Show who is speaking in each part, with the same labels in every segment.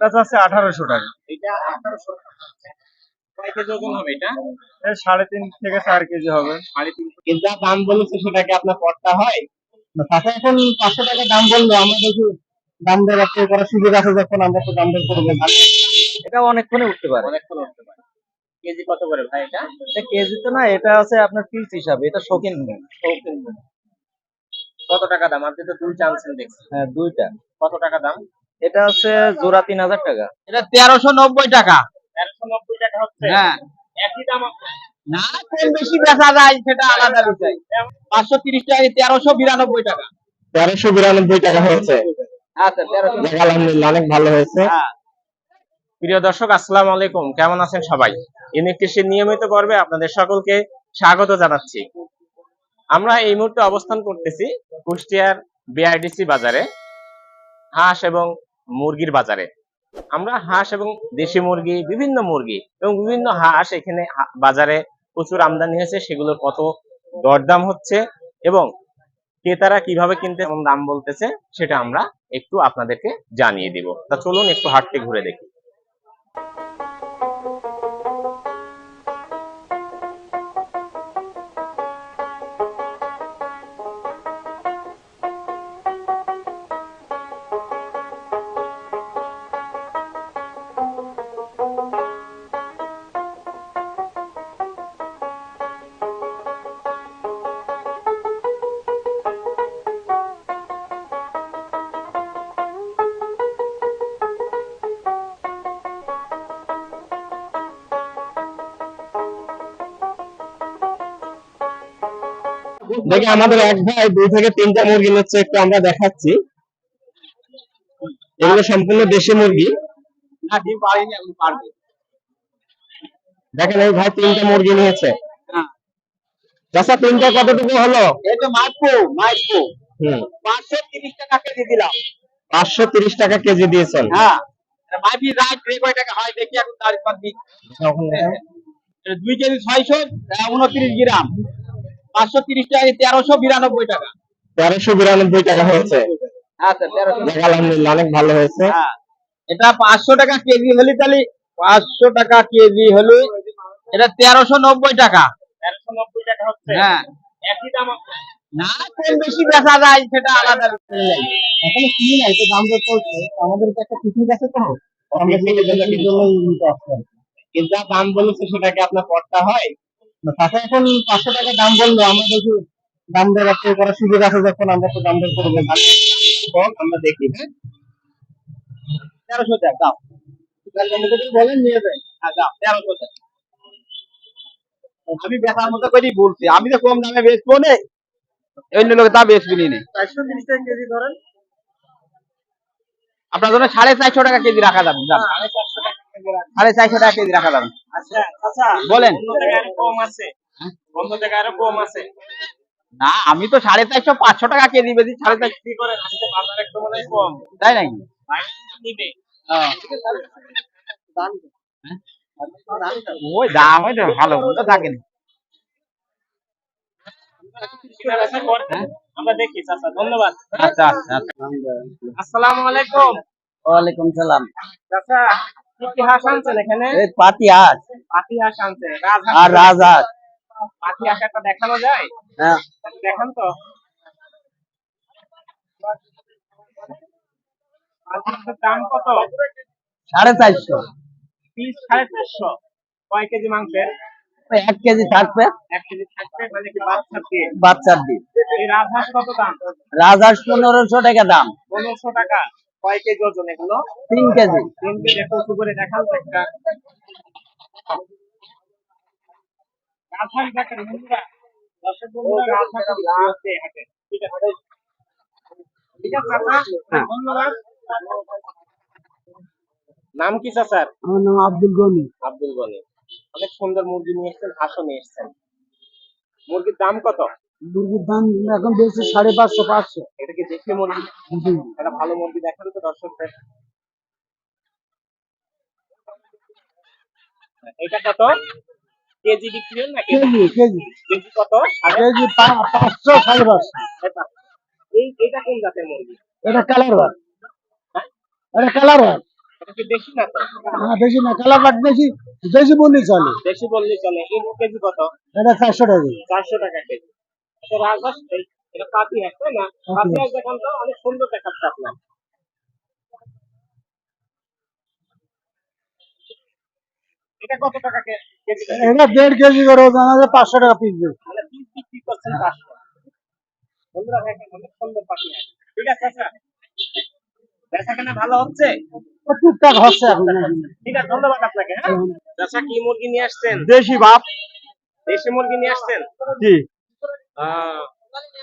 Speaker 1: এটা আঠারোশো টাকা।
Speaker 2: এটা আঠারোশো
Speaker 1: সাড়ে তিন থেকে চার কেজি হবে।
Speaker 2: যা দাম বলেছে সেটা কি আপনার পড়তা হয়?
Speaker 3: এখন পাঁচশো টাকা দাম বলল আমরা দেখি দাম দর একটু করার সুযোগ আছে যখন আমরা তো দাম দর করব।
Speaker 1: এটা অনেকক্ষণে উঠতে পারে।
Speaker 2: অনেকক্ষণ উঠতে পারে। কেজি কত করে ভাই এটা?
Speaker 1: এটা কেজি তো না এটা আছে আপনার পিস হিসাবে এটা শৌখিন।
Speaker 2: শৌখিন। কত টাকা দাম? আপনি তো দুই চান্সেন দেখছি
Speaker 1: হ্যাঁ দুইটা।
Speaker 2: কত টাকা দাম?
Speaker 1: এটা আছে জোড়া তিন হাজার টাকা।
Speaker 3: এটা তেরোশো নব্বই টাকা।
Speaker 2: তেরোশো নব্বই টাকা হচ্ছে?
Speaker 3: হ্যাঁ।
Speaker 2: একই দাম
Speaker 3: না কম বেশি বেচা যায় সেটা আলাদা বিষয়। পাঁচশো তিরিশ টাকা তেরোশো বিরানব্বই টাকা।
Speaker 2: তেরোশো বিরানব্বই টাকা হয়েছে।
Speaker 3: আচ্ছা তেরোশো
Speaker 2: আলহামদুলিল্লাহ অনেক ভালো হয়েছে।
Speaker 3: হ্যাঁ।
Speaker 2: প্রিয় দর্শক আসসালামু আলাইকুম। কেমন আছেন সবাই? ইউনিক কৃষির নিয়মিত পর্বে আপনাদের সকলকে স্বাগত জানাচ্ছি। আমরা এই মুহূর্তে অবস্থান করতেছি কুষ্টিয়ার বিআরডিসি বাজারে। হাঁস এবং মুরগির বাজারে। আমরা হাঁস এবং দেশি মুরগি, বিভিন্ন মুরগি এবং বিভিন্ন হাঁস এখানে বাজারে প্রচুর আমদানি হয়েছে। সেগুলোর কত দরদাম হচ্ছে এবং ক্রেতারা কীভাবে কিনতে এবং দাম বলতেছে, সেটা আমরা একটু আপনাদেরকে জানিয়ে দিব। তা চলুন একটু হাটটি ঘুরে দেখি। দেখি আমাদের এক ভাই দুই থেকে তিনটা মুরগি নিচ্ছে একটু আমরা দেখাচ্ছি। এগুলো সম্পূর্ণ দেশি মুরগি। দেখেন এই ভাই তিনটা মুরগি নিয়েছে।
Speaker 3: হ্যাঁ।
Speaker 2: চাষা তিনটা কতটুকু হলো?
Speaker 3: পাঁচশো তিরিশ টাকা কেজি দিলাম।
Speaker 2: পাঁচশো তিরিশ টাকা কেজি দিয়েছেন।
Speaker 3: হ্যাঁ। মাইপি রাইট রে কয় টাকা হয় দেখি এখন তারিখ পার দিই এটা দুই কেজি ছয়শো উনত্রিশ গ্রাম। পাঁচশো তিরিশ টাকা তেরোশো বিরানব্বই টাকা।
Speaker 2: তেরোশো বিরানব্বই টাকা হয়েছে।
Speaker 3: আচ্ছা তেরোশো
Speaker 2: আলহামদুলিল্লাহ অনেক ভালো হয়েছে।
Speaker 3: হ্যাঁ এটা পাঁচশো টাকা কেজি হলে তাহলে পাঁচশো টাকা কেজি হলে এটা তেরোশো নব্বই টাকা।
Speaker 2: তেরোশো নব্বই টাকা হচ্ছে?
Speaker 3: হ্যাঁ।
Speaker 2: একই দাম আপনার?
Speaker 3: না কম বেশি বেচা যায় সেটা আলাদা। এখন কিনি নাই তো দাম দর চলছে আমাদের তো একটা পিকনিক আছে তো। কি।
Speaker 2: কিন্তু যা দাম বলেছে সেটা কি আপনার পড়তা হয়।
Speaker 3: এখন পাঁচশো টাকা দাম বলল আমরা দেখি দাম করার সুযোগ আছে যখন আমরা তো দাম দর করব।
Speaker 2: কম আমরা দেখি হ্যাঁ?
Speaker 3: তেরোশো টাকা দাও। বলেন নিয়ে যায় হ্যাঁ তেরোশো টাকা। আমি বেচার মতো করেই বলছি আমি তো কম দামে বেচবো নে। অন্য লোক তা বেচবি নি।
Speaker 1: চারশো তিরিশ টাকা কেজি ধরেন।
Speaker 3: আপনার জন্য সাড়ে চারশো টাকা কেজি রাখা যাবে যান। সাড়ে চারশো টাকা কেজি রাখা যাবে।
Speaker 2: আচ্ছা আচ্ছা
Speaker 3: বলেন।
Speaker 2: আরও আরও আছে।
Speaker 3: না আমি তো সাড়ে চারশো পাঁচশো টাকা কেজি বেশি সাড়ে চারশো
Speaker 2: মনে হয়
Speaker 3: তাই নাকি? হ্যাঁ। ওই দাম ভালো মন্দ থাকে না।
Speaker 2: হ্যাঁ? আমরা দেখি চাচা ধন্যবাদ।
Speaker 3: আচ্ছা আচ্ছা আচ্ছা।
Speaker 2: আসসালামু আলাইকুম।
Speaker 3: ওয়ালাইকুম সালাম।
Speaker 2: চাচা কি হাঁস আনছেন এখানে?
Speaker 3: এই পাতি হাঁস
Speaker 2: পাতি হাঁস আনছেন।
Speaker 3: আর রাজহাঁস।
Speaker 2: পাতি হাঁস একটা দেখানো যায়?
Speaker 3: হ্যাঁ।
Speaker 2: দেখান তো। দাম কত?
Speaker 3: সাড়ে চারশো।
Speaker 2: পিস সাড়ে চারশো। কয় কেজি মাংসের?
Speaker 3: এক কেজি থাকবে।
Speaker 2: এক কেজি থাকবে মানে কি বাচ্চা দিয়ে?
Speaker 3: বাচ্চার দিন
Speaker 2: এই রাজহাঁস কত দাম?
Speaker 3: রাজহাঁস পনেরোশো টাকা দাম।
Speaker 2: পনেরোশো টাকা। কয় কেজি ওজন এগুলো
Speaker 3: তিন কেজি।
Speaker 2: তিন কেজি একটু উঁচু করে দেখান একটা। ধন্যবাদ। নাম কি স্যার
Speaker 3: আমার নাম আব্দুল গনি।
Speaker 2: আব্দুল গনি। অনেক সুন্দর মুরগি নিয়ে এসেছেন হাঁসও নিয়ে এসেছেন। মুরগির দাম কত?
Speaker 3: মুরগির দাম এখন বেশি সাড়ে পাঁচশো পাঁচশো।
Speaker 2: এটা কি দেশি মুরগি ভালো মুরগি দেখান তো দর্শকদের। এটা কত? কেজি বিক্রি না কেজি
Speaker 3: কেজি কেজি।
Speaker 2: কেজি কত?
Speaker 3: কেজি পাঁচশো? সাড়ে পাঁচশো।
Speaker 2: পাঁচশো। এই এটা কোন জাতের মুরগি
Speaker 3: এটা কালার হয়
Speaker 2: হ্যাঁ?
Speaker 3: এটা কালার
Speaker 2: দেশি না
Speaker 4: হ্যাঁ বেশি না বেশি বললেই চলে।
Speaker 2: দেশি বললেই চলে। এই কেজি কত?
Speaker 4: এটা চারশো টাকা।
Speaker 2: চারশো টাকা কেজি। রাজহাঁস এটা পাতি হাঁস তাই না? পাতি হাঁস দেখান তো অনেক সুন্দর দেখাচ্ছে আপনার। এটা কত টাকা কেজি
Speaker 4: এটা দেড় কেজি করে ওজন আছে পাঁচশো টাকা পিস
Speaker 2: মানে পিস বিক্রি করছেন পাঁচশো? বন্ধুরা দেখেন অনেক সুন্দর পাতি ঠিক আছে আচ্ছা। বেচা কেনা ভালো হচ্ছে?
Speaker 4: টুকটাক হচ্ছে এখন।
Speaker 2: ঠিক আছে ধন্যবাদ আপনাকে হ্যাঁ? চাচা কি মুরগি নিয়ে আসছেন?
Speaker 4: দেশি বাপ।
Speaker 2: দেশি মুরগি নিয়ে আসছেন?
Speaker 4: জি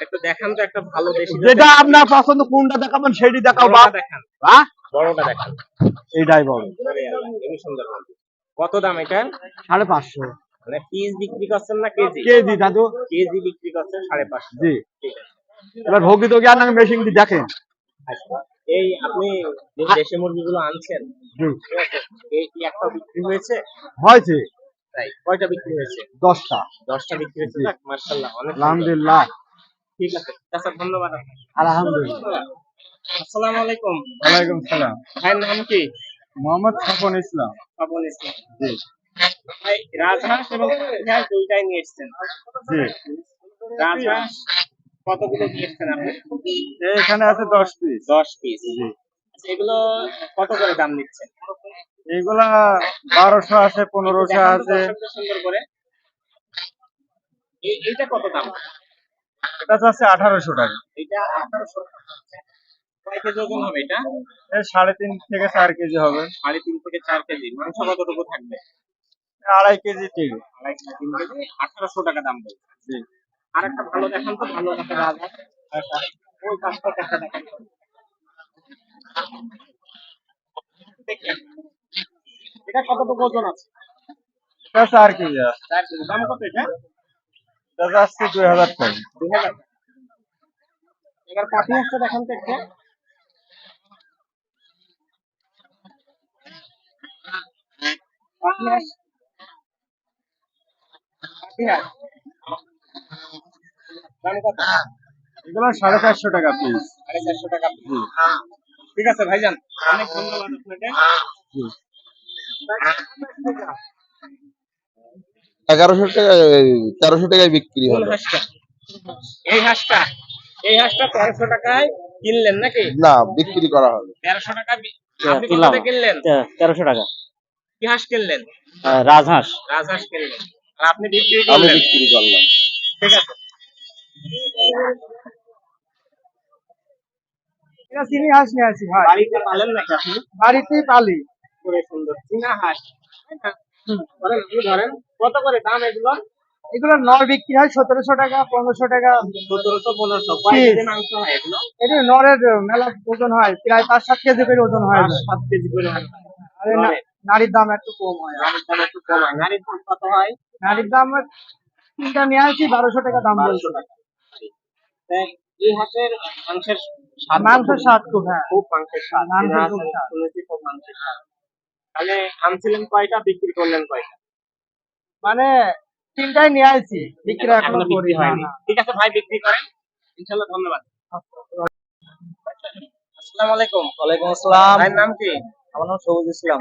Speaker 2: একটু দেখান তো একটা ভালো দেশি
Speaker 4: যেটা আপনার পছন্দ কোনটা দেখাবেন সেটি দেখাও বাপ।
Speaker 2: দেখান।
Speaker 4: হ্যাঁ
Speaker 2: বড়টা দেখান।
Speaker 4: এইটাই বড়।
Speaker 2: খুবই সুন্দর কত দাম এটা?
Speaker 4: সাড়ে পাঁচশো।
Speaker 2: মানে পিস বিক্রি করছেন না কেজি?
Speaker 4: কেজি দাদু।
Speaker 2: কেজি বিক্রি করছেন সাড়ে পাঁচশো।
Speaker 4: জি। এবার ভোগী তো জ্ঞান মেশিন দেখেন।
Speaker 2: আচ্ছা। এই আপনি যে দেশি মুরগিগুলো আনছেন
Speaker 4: জি।
Speaker 2: এই কি একটা বিক্রি হয়েছে?
Speaker 4: হয়েছে।
Speaker 2: তাই। কয়টা বিক্রি হয়েছে?
Speaker 4: দশটা।
Speaker 2: দশটা বিক্রি হয়েছে। মার্শাল্লাহ অনেক
Speaker 4: আলহামদুলিল্লাহ।
Speaker 2: ঠিক আছে আচ্ছা ধন্যবাদ
Speaker 4: আলহামদুলিল্লাহ।
Speaker 2: আসসালামু আলাইকুম।
Speaker 4: ওয়ালাইকুম সালাম।
Speaker 2: ভাইয়ের নাম কি?
Speaker 4: মোহাম্মদ স্বপন ইসলাম।
Speaker 2: ইসলাম। ভাই রাজহাঁস এবং দুইটাই নিয়ে এসছেন।
Speaker 4: জি।
Speaker 2: রাজহাঁস কতগুলো নিয়ে এসছেন আপনি?
Speaker 4: এখানে আছে দশ পিস
Speaker 2: দশ পিস এগুলো কত করে দাম নিচ্ছেন?
Speaker 4: এইগুলা বারোশো আছে পনেরোশো আছে।
Speaker 2: এইটা কত দাম?
Speaker 4: এটা আছে আঠারোশো টাকা।
Speaker 2: এটা আঠারোশো
Speaker 4: সাড়ে তিন থেকে চার কেজি হবে।
Speaker 2: সাড়ে তিন থেকে চার কেজি। মাংস কতটুকু থাকবে?
Speaker 4: আড়াই কেজি ঠিক।
Speaker 2: আড়াই কেজি আঠারোশো টাকা দাম বলছে। আর একটা ভালো দেখান তো ভালো একটা ওই দেখেন। এটা কতটুকু ওজন আছে?
Speaker 4: এটা চার কেজি আছে
Speaker 2: চার কেজি। দাম কত এটা?
Speaker 4: এটা যাচ্ছে দুই হাজার টাকা।
Speaker 2: দুই হাজার। এবার পাতি হাঁসটা দেখান তো একটা।
Speaker 4: এগুলো সাড়ে চারশো টাকা পিস
Speaker 2: সাড়ে চারশো টাকা ঠিক আছে ভাইজান অনেক ধন্যবাদ আপনাকে।
Speaker 5: এগারোশো টাকা তেরোশো টাকায় বিক্রি হলো।
Speaker 2: এই হাঁসটা। এই হাঁসটা তেরোশো টাকায় কিনলেন নাকি?
Speaker 5: না বিক্রি করা হবে
Speaker 2: তেরোশো টাকা কিনলেন?
Speaker 1: তেরোশো টাকা।
Speaker 2: কি হাঁস কিনলেন?
Speaker 1: রাজহাঁস।
Speaker 2: রাজহাঁস কিনলেন। আর আপনি বিক্রি
Speaker 5: আমি
Speaker 2: করলেন?
Speaker 5: বিক্রি করলাম।
Speaker 2: ঠিক আছে।
Speaker 4: চিনি হাঁস নিয়ে আছি ভাই।
Speaker 2: বাড়িতে পালেন নাকি আপনি?
Speaker 4: বাড়িতেই পালি।
Speaker 2: করে সুন্দর। চীনা হাঁস ধরেন কত করে দাম এগুলো?
Speaker 4: এগুলো নর বিক্রি হয় সতেরোশো টাকা পনেরোশো টাকা।
Speaker 2: সতেরোশো পনেরোশো কয়
Speaker 4: Piece।
Speaker 2: কেজি মাংস হয় এগুলো?
Speaker 4: এটা নরের মেলা ওজন হয় প্রায় পাঁচ সাত কেজি করে ওজন হয়।
Speaker 2: সাত কেজি করে
Speaker 4: নারীর? দাম একটু কম হয়।
Speaker 2: গাড়ির দাম একটু কম হয়। দাম কত হয়?
Speaker 4: নারীর দাম তিনটা নিয়ে আসি বারোশো টাকা দাম
Speaker 2: বারোশো টাকা। এই হাঁসের মাংসের স্বাদ
Speaker 4: মাংসের স্বাদ খুব হ্যাঁ।
Speaker 2: খুব মাংসের স্বাদ।
Speaker 4: মাংসের স্বাদ।
Speaker 2: তাহলে আনছিলেন কয়টা বিক্রি করলেন কয়টা?
Speaker 4: মানে তিনটাই নিয়ে আসি বিক্রি
Speaker 2: এখনও
Speaker 4: করি
Speaker 2: হয়নি। ঠিক আছে ভাই বিক্রি করেন। ইনশাল্লাহ ধন্যবাদ। আসসালামু আলাইকুম।
Speaker 1: ওয়ালাইকুম আসসালাম।
Speaker 2: ভাইয়ের নাম কি?
Speaker 1: আমার নাম সবুজ ইসলাম।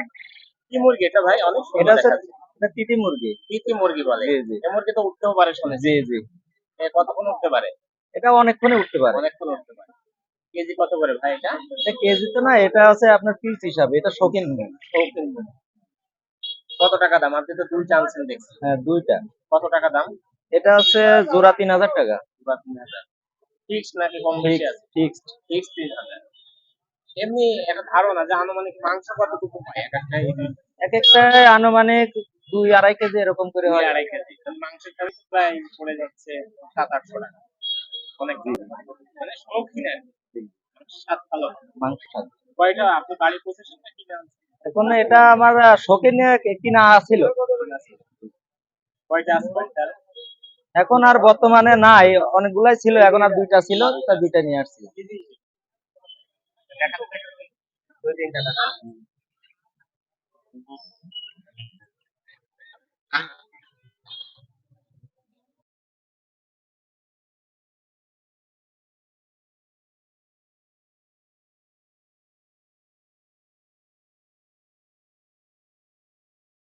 Speaker 2: কি মুরগি এটা ভাই? অনেক
Speaker 1: এটা হচ্ছে তিতি মুরগি।
Speaker 2: কি মুরগি বলে।
Speaker 1: জি, জি।
Speaker 2: এই মুরগি তো উঠতেও পারে শুনেছি।
Speaker 1: জি জি।
Speaker 2: এ কতক্ষণ উঠতে পারে?
Speaker 1: এটা অনেকক্ষণে উঠতে পারে।
Speaker 2: অনেকক্ষণ উঠতে পারে। কেজি কত করে ভাই এটা?
Speaker 1: কেজি তো না এটা আছে আপনার পিস হিসাবে এটা শৌখিন মুরগি।
Speaker 2: কত টাকা দাম? আপনি তো দুই আনছেন দেখছি।
Speaker 1: হ্যাঁ দুইটা।
Speaker 2: কত টাকা দাম?
Speaker 1: এটা আছে জোড়া তিন হাজার টাকা।
Speaker 2: বা তিন হাজার। ফিক্স নাকি কম বেশি আছে?
Speaker 1: ফিক্সড।
Speaker 2: ফিক্স তিন হাজার। এমনি একটা ধারণা যে আনুমানিক মাংস কতটুকু পায় এক একটা
Speaker 1: এক একটা আনুমানিক দুই আড়াই কেজি এরকম করে হয়।
Speaker 2: আড়াই কেজি। মাংসের দাম প্রায় পড়ে যাচ্ছে সাত আটশো টাকা। অনেক মানে শৌখিন আর।
Speaker 1: এখন এটা আমার শখে নিয়ে কিনা এখন আর বর্তমানে নাই। অনেকগুলাই ছিল এখন আর দুইটা ছিল তা দুইটা নিয়ে
Speaker 2: আসছিল